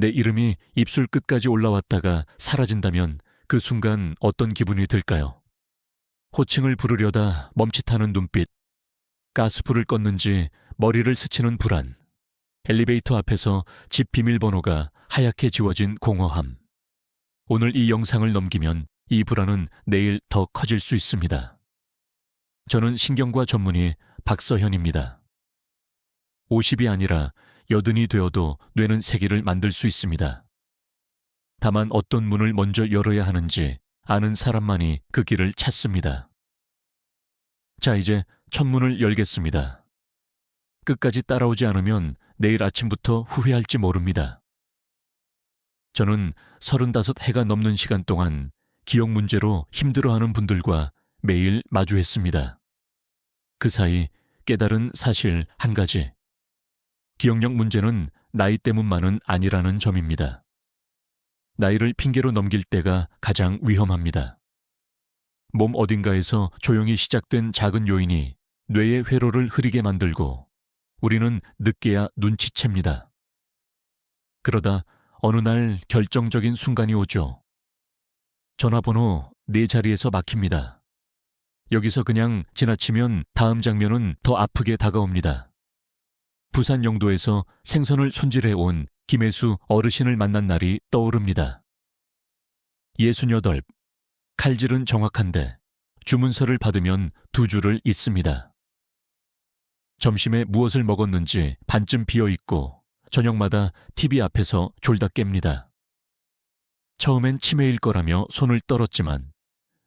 내 이름이 입술 끝까지 올라왔다가 사라진다면 그 순간 어떤 기분이 들까요? 호칭을 부르려다 멈칫하는 눈빛, 가스불을 껐는지 머리를 스치는 불안, 엘리베이터 앞에서 집 비밀번호가 하얗게 지워진 공허함. 오늘 이 영상을 넘기면 이 불안은 내일 더 커질 수 있습니다. 저는 신경과 전문의 박서현입니다. 50이 아니라 여든이 되어도 뇌는 세기를 만들 수 있습니다. 다만 어떤 문을 먼저 열어야 하는지 아는 사람만이 그 길을 찾습니다. 자, 이제 첫 문을 열겠습니다. 끝까지 따라오지 않으면 내일 아침부터 후회할지 모릅니다. 저는 35 해가 넘는 시간 동안 기억 문제로 힘들어하는 분들과 매일 마주했습니다. 그 사이 깨달은 사실 한 가지. 기억력 문제는 나이 때문만은 아니라는 점입니다. 나이를 핑계로 넘길 때가 가장 위험합니다. 몸 어딘가에서 조용히 시작된 작은 요인이 뇌의 회로를 흐리게 만들고 우리는 늦게야 눈치챕니다. 그러다 어느 날 결정적인 순간이 오죠. 전화번호 네 자리에서 막힙니다. 여기서 그냥 지나치면 다음 장면은 더 아프게 다가옵니다. 부산 영도에서 생선을 손질해 온 김혜수 어르신을 만난 날이 떠오릅니다. 68. 칼질은 정확한데 주문서를 받으면 두 줄을 잇습니다. 점심에 무엇을 먹었는지 반쯤 비어 있고 저녁마다 TV 앞에서 졸다 깹니다. 처음엔 치매일 거라며 손을 떨었지만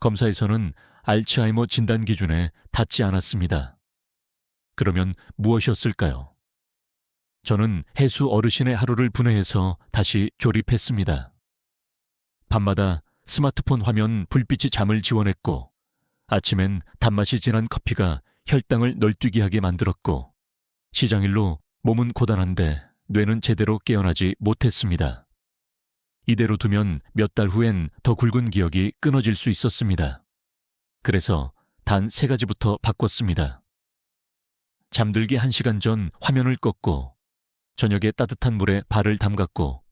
검사에서는 알츠하이머 진단 기준에 닿지 않았습니다. 그러면 무엇이었을까요? 저는 해수 어르신의 하루를 분해해서 다시 조립했습니다. 밤마다 스마트폰 화면 불빛이 잠을 지원했고 아침엔 단맛이 진한 커피가 혈당을 널뛰게 하게 만들었고 시장일로 몸은 고단한데 뇌는 제대로 깨어나지 못했습니다. 이대로 두면 몇 달 후엔 더 굵은 기억이 끊어질 수 있었습니다. 그래서 단 세 가지부터 바꿨습니다. 잠들기 한 시간 전 화면을 껐고 저녁에 따뜻한 물에 발을 담갔고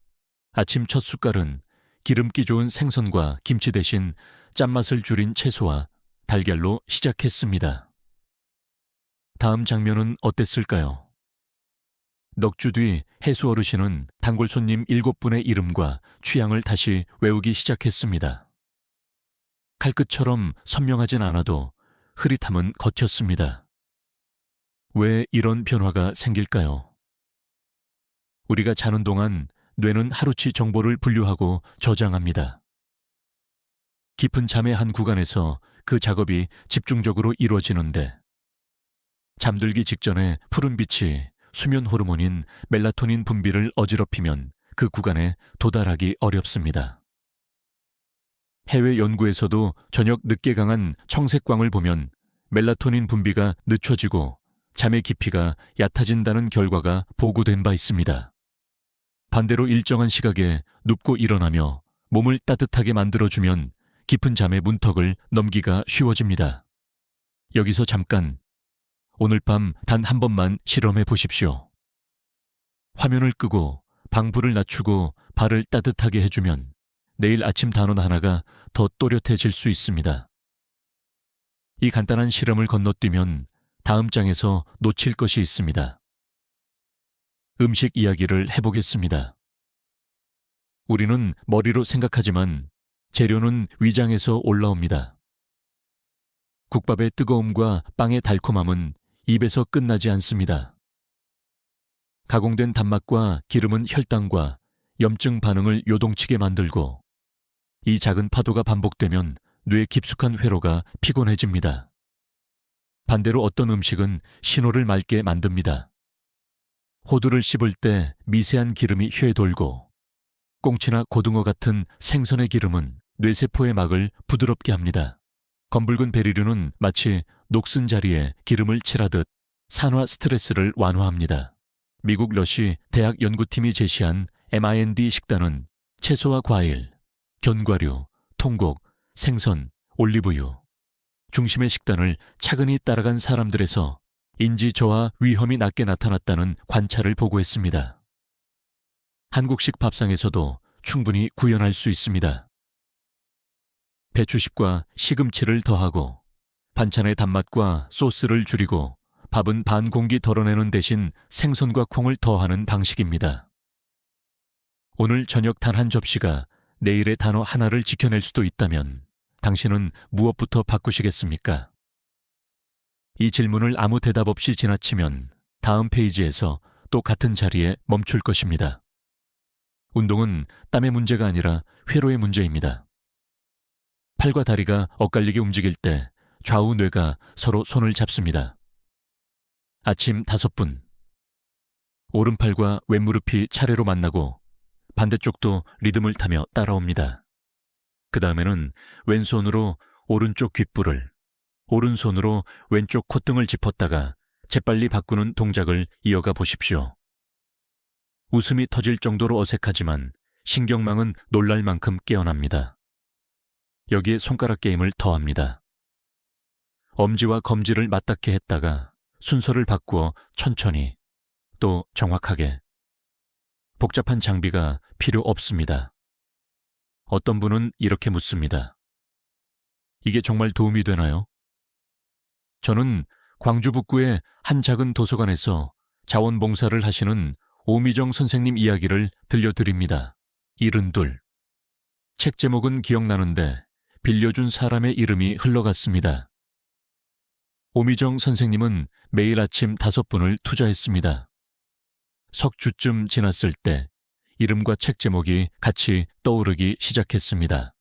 아침 첫 숟갈은 기름기 좋은 생선과 김치 대신 짠맛을 줄인 채소와 달걀로 시작했습니다. 다음 장면은 어땠을까요? 넉 주 뒤 해수 어르신은 단골 손님 일곱 분의 이름과 취향을 다시 외우기 시작했습니다. 칼끝처럼 선명하진 않아도 흐릿함은 겉였습니다. 왜 이런 변화가 생길까요? 우리가 자는 동안 뇌는 하루치 정보를 분류하고 저장합니다. 깊은 잠의 한 구간에서 그 작업이 집중적으로 이루어지는데 잠들기 직전에 푸른 빛이 수면 호르몬인 멜라토닌 분비를 어지럽히면 그 구간에 도달하기 어렵습니다. 해외 연구에서도 저녁 늦게 강한 청색광을 보면 멜라토닌 분비가 늦춰지고 잠의 깊이가 얕아진다는 결과가 보고된 바 있습니다. 반대로 일정한 시각에 눕고 일어나며 몸을 따뜻하게 만들어주면 깊은 잠의 문턱을 넘기가 쉬워집니다. 여기서 잠깐 오늘 밤 단 한 번만 실험해 보십시오. 화면을 끄고 방불을 낮추고 발을 따뜻하게 해주면 내일 아침 단원 하나가 더 또렷해질 수 있습니다. 이 간단한 실험을 건너뛰면 다음 장에서 놓칠 것이 있습니다. 음식 이야기를 해보겠습니다. 우리는 머리로 생각하지만 재료는 위장에서 올라옵니다. 국밥의 뜨거움과 빵의 달콤함은 입에서 끝나지 않습니다. 가공된 단맛과 기름은 혈당과 염증 반응을 요동치게 만들고 이 작은 파도가 반복되면 뇌 깊숙한 회로가 피곤해집니다. 반대로 어떤 음식은 신호를 맑게 만듭니다. 호두를 씹을 때 미세한 기름이 휘에 돌고 꽁치나 고등어 같은 생선의 기름은 뇌세포의 막을 부드럽게 합니다. 검붉은 베리류는 마치 녹슨 자리에 기름을 칠하듯 산화 스트레스를 완화합니다. 미국 러시 대학 연구팀이 제시한 MIND 식단은 채소와 과일, 견과류, 통곡, 생선, 올리브유 중심의 식단을 차근히 따라간 사람들에서 인지 저하 위험이 낮게 나타났다는 관찰을 보고했습니다. 한국식 밥상에서도 충분히 구현할 수 있습니다. 배추잎과 시금치를 더하고 반찬의 단맛과 소스를 줄이고 밥은 반 공기 덜어내는 대신 생선과 콩을 더하는 방식입니다. 오늘 저녁 단 한 접시가 내일의 단어 하나를 지켜낼 수도 있다면 당신은 무엇부터 바꾸시겠습니까? 이 질문을 아무 대답 없이 지나치면 다음 페이지에서 또 같은 자리에 멈출 것입니다. 운동은 땀의 문제가 아니라 회로의 문제입니다. 팔과 다리가 엇갈리게 움직일 때 좌우 뇌가 서로 손을 잡습니다. 아침 다섯 분. 오른팔과 왼무릎이 차례로 만나고 반대쪽도 리듬을 타며 따라옵니다. 그 다음에는 왼손으로 오른쪽 귓불을, 오른손으로 왼쪽 콧등을 짚었다가 재빨리 바꾸는 동작을 이어가 보십시오. 웃음이 터질 정도로 어색하지만 신경망은 놀랄 만큼 깨어납니다. 여기에 손가락 게임을 더합니다. 엄지와 검지를 맞닿게 했다가 순서를 바꾸어 천천히 또 정확하게 복잡한 장비가 필요 없습니다. 어떤 분은 이렇게 묻습니다. 이게 정말 도움이 되나요? 저는 광주 북구의 한 작은 도서관에서 자원봉사를 하시는 오미정 선생님 이야기를 들려드립니다. 이른둘. 책 제목은 기억나는데 빌려준 사람의 이름이 흘러갔습니다. 오미정 선생님은 매일 아침 다섯 분을 투자했습니다. 석 주쯤 지났을 때 이름과 책 제목이 같이 떠오르기 시작했습니다.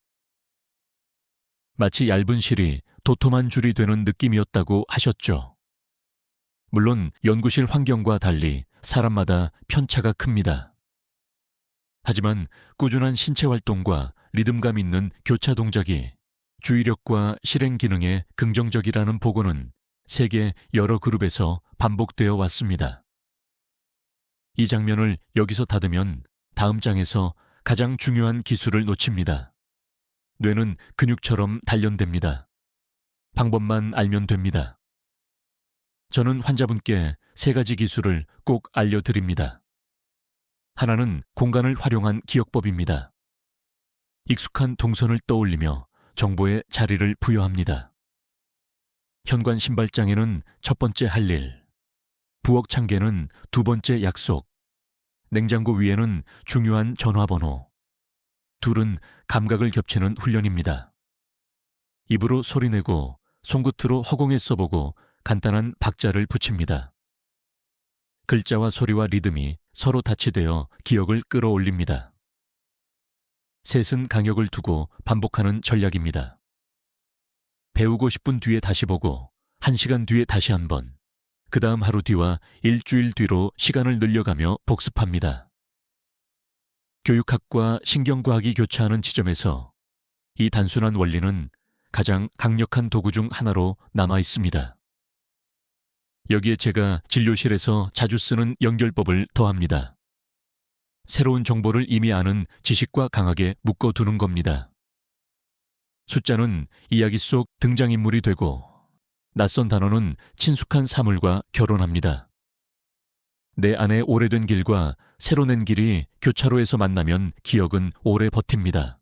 마치 얇은 실이 도톰한 줄이 되는 느낌이었다고 하셨죠. 물론 연구실 환경과 달리 사람마다 편차가 큽니다. 하지만 꾸준한 신체 활동과 리듬감 있는 교차 동작이 주의력과 실행 기능에 긍정적이라는 보고는 세계 여러 그룹에서 반복되어 왔습니다. 이 장면을 여기서 닫으면 다음 장에서 가장 중요한 기술을 놓칩니다. 뇌는 근육처럼 단련됩니다. 방법만 알면 됩니다. 저는 환자분께 세 가지 기술을 꼭 알려드립니다. 하나는 공간을 활용한 기억법입니다. 익숙한 동선을 떠올리며 정보에 자리를 부여합니다. 현관 신발장에는 첫 번째 할 일, 부엌 창계는 두 번째 약속, 냉장고 위에는 중요한 전화번호. 둘은 감각을 겹치는 훈련입니다. 입으로 소리내고 손끝으로 허공에 써보고 간단한 박자를 붙입니다. 글자와 소리와 리듬이 서로 다치되어 기억을 끌어올립니다. 셋은 강역을 두고 반복하는 전략입니다. 배우고 싶은 뒤에 다시 보고, 한 시간 뒤에 다시 한 번, 그 다음 하루 뒤와 일주일 뒤로 시간을 늘려가며 복습합니다. 교육학과 신경과학이 교차하는 지점에서 이 단순한 원리는 가장 강력한 도구 중 하나로 남아 있습니다. 여기에 제가 진료실에서 자주 쓰는 연결법을 더합니다. 새로운 정보를 이미 아는 지식과 강하게 묶어두는 겁니다. 숫자는 이야기 속 등장인물이 되고 낯선 단어는 친숙한 사물과 결혼합니다. 내 안의 오래된 길과 새로 낸 길이 교차로에서 만나면 기억은 오래 버팁니다.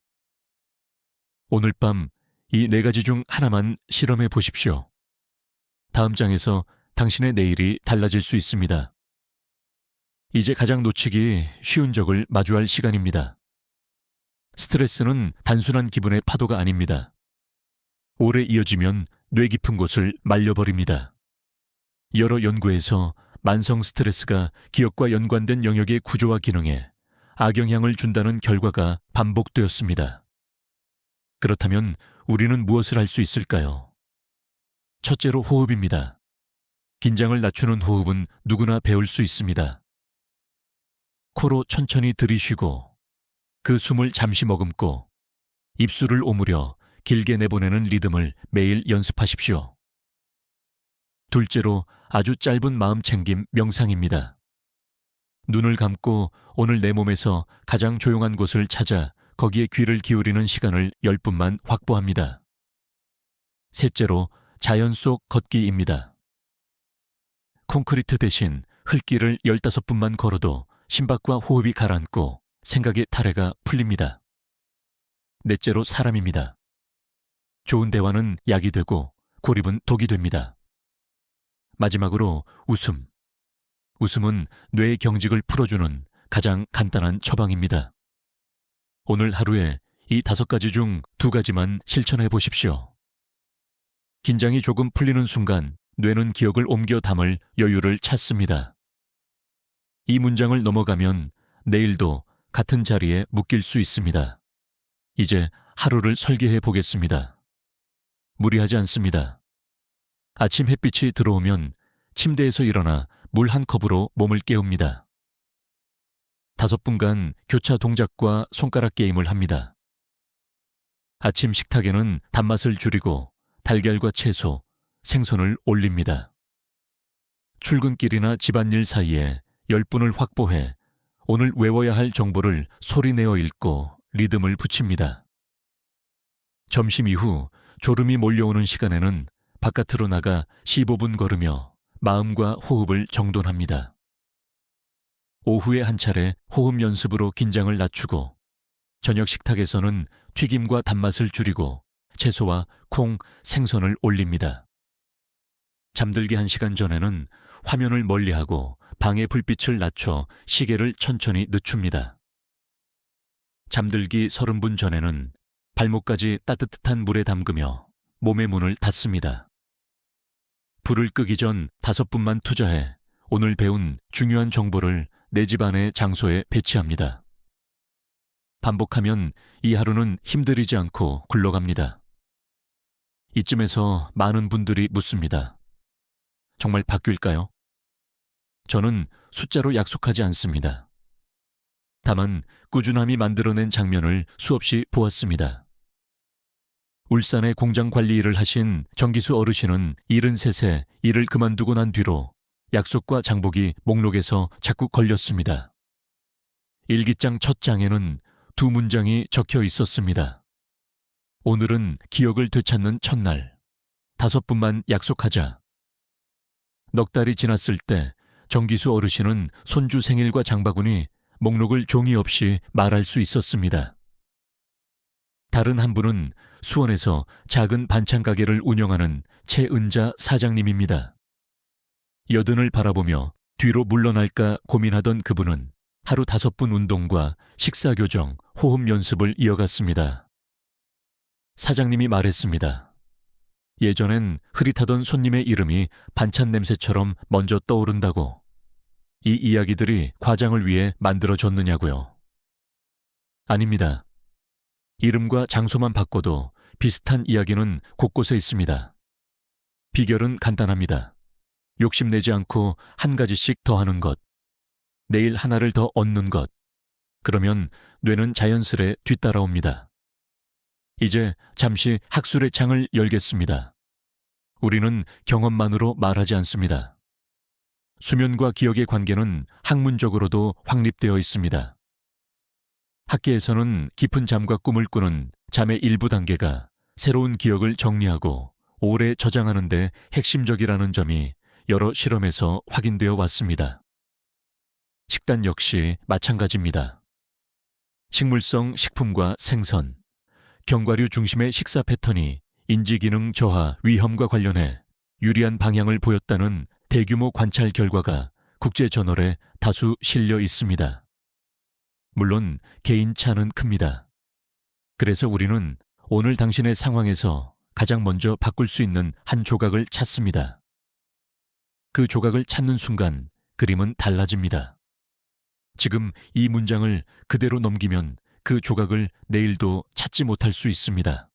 오늘 밤 이 네 가지 중 하나만 실험해 보십시오. 다음 장에서 당신의 내일이 달라질 수 있습니다. 이제 가장 놓치기 쉬운 적을 마주할 시간입니다. 스트레스는 단순한 기분의 파도가 아닙니다. 오래 이어지면 뇌 깊은 곳을 말려버립니다. 여러 연구에서 만성 스트레스가 기억과 연관된 영역의 구조와 기능에 악영향을 준다는 결과가 반복되었습니다. 그렇다면 우리는 무엇을 할 수 있을까요? 첫째로 호흡입니다. 긴장을 낮추는 호흡은 누구나 배울 수 있습니다. 코로 천천히 들이쉬고 그 숨을 잠시 머금고 입술을 오므려 길게 내보내는 리듬을 매일 연습하십시오. 둘째로 아주 짧은 마음 챙김 명상입니다. 눈을 감고 오늘 내 몸에서 가장 조용한 곳을 찾아 거기에 귀를 기울이는 시간을 10분만 확보합니다. 셋째로 자연 속 걷기입니다. 콘크리트 대신 흙길을 15분만 걸어도 심박과 호흡이 가라앉고 생각의 타래가 풀립니다. 넷째로 사람입니다. 좋은 대화는 약이 되고 고립은 독이 됩니다. 마지막으로 웃음. 웃음은 뇌의 경직을 풀어주는 가장 간단한 처방입니다. 오늘 하루에 이 다섯 가지 중 두 가지만 실천해 보십시오. 긴장이 조금 풀리는 순간 뇌는 기억을 옮겨 담을 여유를 찾습니다. 이 문장을 넘어가면 내일도 같은 자리에 묶일 수 있습니다. 이제 하루를 설계해 보겠습니다. 무리하지 않습니다. 아침 햇빛이 들어오면 침대에서 일어나 물 한 컵으로 몸을 깨웁니다. 다섯 분간 교차 동작과 손가락 게임을 합니다. 아침 식탁에는 단맛을 줄이고 달걀과 채소, 생선을 올립니다. 출근길이나 집안일 사이에 10분을 확보해 오늘 외워야 할 정보를 소리내어 읽고 리듬을 붙입니다. 점심 이후 졸음이 몰려오는 시간에는 바깥으로 나가 15분 걸으며 마음과 호흡을 정돈합니다. 오후에 한 차례 호흡 연습으로 긴장을 낮추고 저녁 식탁에서는 튀김과 단맛을 줄이고 채소와 콩, 생선을 올립니다. 잠들기 한 시간 전에는 화면을 멀리하고 방의 불빛을 낮춰 시계를 천천히 늦춥니다. 잠들기 30분 전에는 발목까지 따뜻한 물에 담그며 몸의 문을 닫습니다. 불을 끄기 전 다섯 분만 투자해 오늘 배운 중요한 정보를 내 집안의 장소에 배치합니다. 반복하면 이 하루는 힘들이지 않고 굴러갑니다. 이쯤에서 많은 분들이 묻습니다. 정말 바뀔까요? 저는 숫자로 약속하지 않습니다. 다만 꾸준함이 만들어낸 장면을 수없이 보았습니다. 울산의 공장 관리 일을 하신 정기수 어르신은 73세 일을 그만두고 난 뒤로 약속과 장복이 목록에서 자꾸 걸렸습니다. 일기장 첫 장에는 두 문장이 적혀 있었습니다. 오늘은 기억을 되찾는 첫날. 다섯 분만 약속하자. 넉 달이 지났을 때 정기수 어르신은 손주 생일과 장바구니 목록을 종이 없이 말할 수 있었습니다. 다른 한 분은 수원에서 작은 반찬 가게를 운영하는 최은자 사장님입니다. 여든을 바라보며 뒤로 물러날까 고민하던 그분은 하루 다섯 분 운동과 식사 교정, 호흡 연습을 이어갔습니다. 사장님이 말했습니다. 예전엔 흐릿하던 손님의 이름이 반찬 냄새처럼 먼저 떠오른다고. 이 이야기들이 과장을 위해 만들어졌느냐고요. 아닙니다. 이름과 장소만 바꿔도 비슷한 이야기는 곳곳에 있습니다. 비결은 간단합니다. 욕심내지 않고 한 가지씩 더하는 것. 내일 하나를 더 얻는 것. 그러면 뇌는 자연스레 뒤따라옵니다. 이제 잠시 학술의 창을 열겠습니다. 우리는 경험만으로 말하지 않습니다. 수면과 기억의 관계는 학문적으로도 확립되어 있습니다. 학계에서는 깊은 잠과 꿈을 꾸는 잠의 일부 단계가 새로운 기억을 정리하고 오래 저장하는 데 핵심적이라는 점이 여러 실험에서 확인되어 왔습니다. 식단 역시 마찬가지입니다. 식물성 식품과 생선, 견과류 중심의 식사 패턴이 인지기능 저하 위험과 관련해 유리한 방향을 보였다는 대규모 관찰 결과가 국제저널에 다수 실려 있습니다. 물론 개인 차는 큽니다. 그래서 우리는 오늘 당신의 상황에서 가장 먼저 바꿀 수 있는 한 조각을 찾습니다. 그 조각을 찾는 순간 그림은 달라집니다. 지금 이 문장을 그대로 넘기면 그 조각을 내일도 찾지 못할 수 있습니다.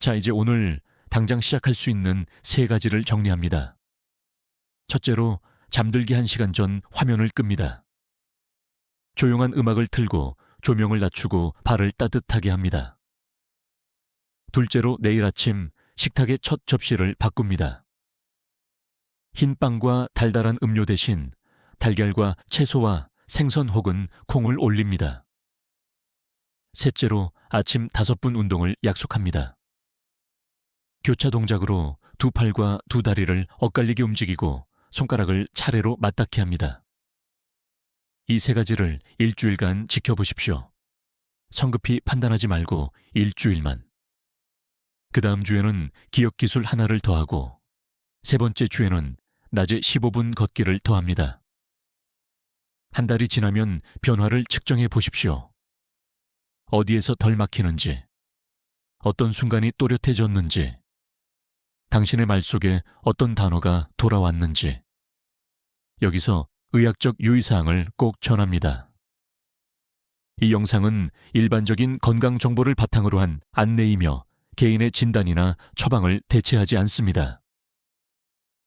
자, 이제 오늘 당장 시작할 수 있는 세 가지를 정리합니다. 첫째로 잠들기 한 시간 전 화면을 끕니다. 조용한 음악을 틀고 조명을 낮추고 발을 따뜻하게 합니다. 둘째로 내일 아침 식탁의 첫 접시를 바꿉니다. 흰 빵과 달달한 음료 대신 달걀과 채소와 생선 혹은 콩을 올립니다. 셋째로 아침 다섯 분 운동을 약속합니다. 교차 동작으로 두 팔과 두 다리를 엇갈리게 움직이고 손가락을 차례로 맞닿게 합니다. 이 세 가지를 일주일간 지켜보십시오. 성급히 판단하지 말고 일주일만. 그 다음 주에는 기억 기술 하나를 더하고 세 번째 주에는 낮에 15분 걷기를 더합니다. 한 달이 지나면 변화를 측정해 보십시오. 어디에서 덜 막히는지, 어떤 순간이 또렷해졌는지, 당신의 말 속에 어떤 단어가 돌아왔는지. 여기서 의학적 유의사항을 꼭 전합니다. 이 영상은 일반적인 건강 정보를 바탕으로 한 안내이며 개인의 진단이나 처방을 대체하지 않습니다.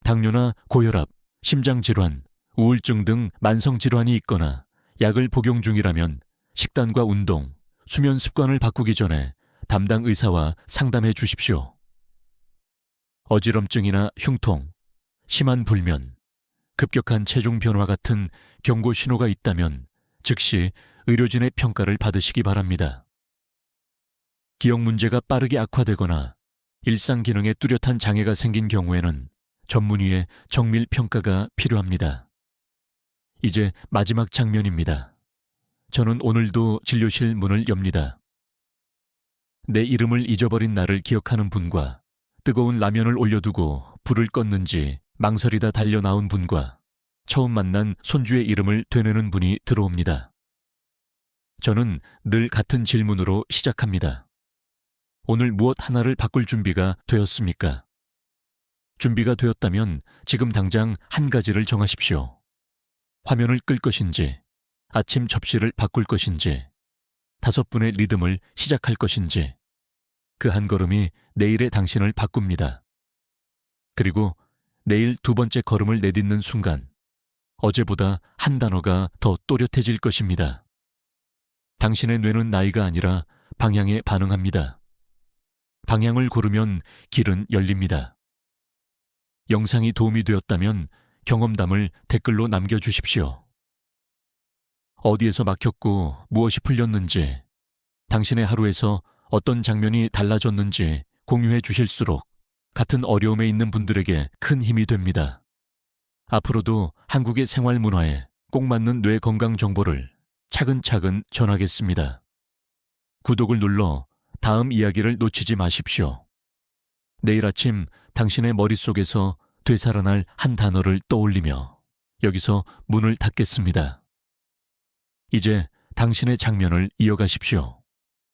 당뇨나 고혈압, 심장질환, 우울증 등 만성질환이 있거나 약을 복용 중이라면 식단과 운동, 수면 습관을 바꾸기 전에 담당 의사와 상담해 주십시오. 어지럼증이나 흉통, 심한 불면, 급격한 체중 변화 같은 경고 신호가 있다면 즉시 의료진의 평가를 받으시기 바랍니다. 기억 문제가 빠르게 악화되거나 일상 기능에 뚜렷한 장애가 생긴 경우에는 전문의의 정밀 평가가 필요합니다. 이제 마지막 장면입니다. 저는 오늘도 진료실 문을 엽니다. 내 이름을 잊어버린 나를 기억하는 분과 뜨거운 라면을 올려두고 불을 껐는지 망설이다 달려 나온 분과 처음 만난 손주의 이름을 되뇌는 분이 들어옵니다. 저는 늘 같은 질문으로 시작합니다. 오늘 무엇 하나를 바꿀 준비가 되었습니까? 준비가 되었다면 지금 당장 한 가지를 정하십시오. 화면을 끌 것인지, 아침 접시를 바꿀 것인지, 다섯 분의 리듬을 시작할 것인지, 그 한 걸음이 내일의 당신을 바꿉니다. 그리고 내일 두 번째 걸음을 내딛는 순간, 어제보다 한 단어가 더 또렷해질 것입니다. 당신의 뇌는 나이가 아니라 방향에 반응합니다. 방향을 고르면 길은 열립니다. 영상이 도움이 되었다면 경험담을 댓글로 남겨주십시오. 어디에서 막혔고 무엇이 풀렸는지, 당신의 하루에서 어떤 장면이 달라졌는지 공유해 주실수록 같은 어려움에 있는 분들에게 큰 힘이 됩니다. 앞으로도 한국의 생활 문화에 꼭 맞는 뇌 건강 정보를 차근차근 전하겠습니다. 구독을 눌러 다음 이야기를 놓치지 마십시오. 내일 아침 당신의 머릿속에서 되살아날 한 단어를 떠올리며 여기서 문을 닫겠습니다. 이제 당신의 장면을 이어가십시오.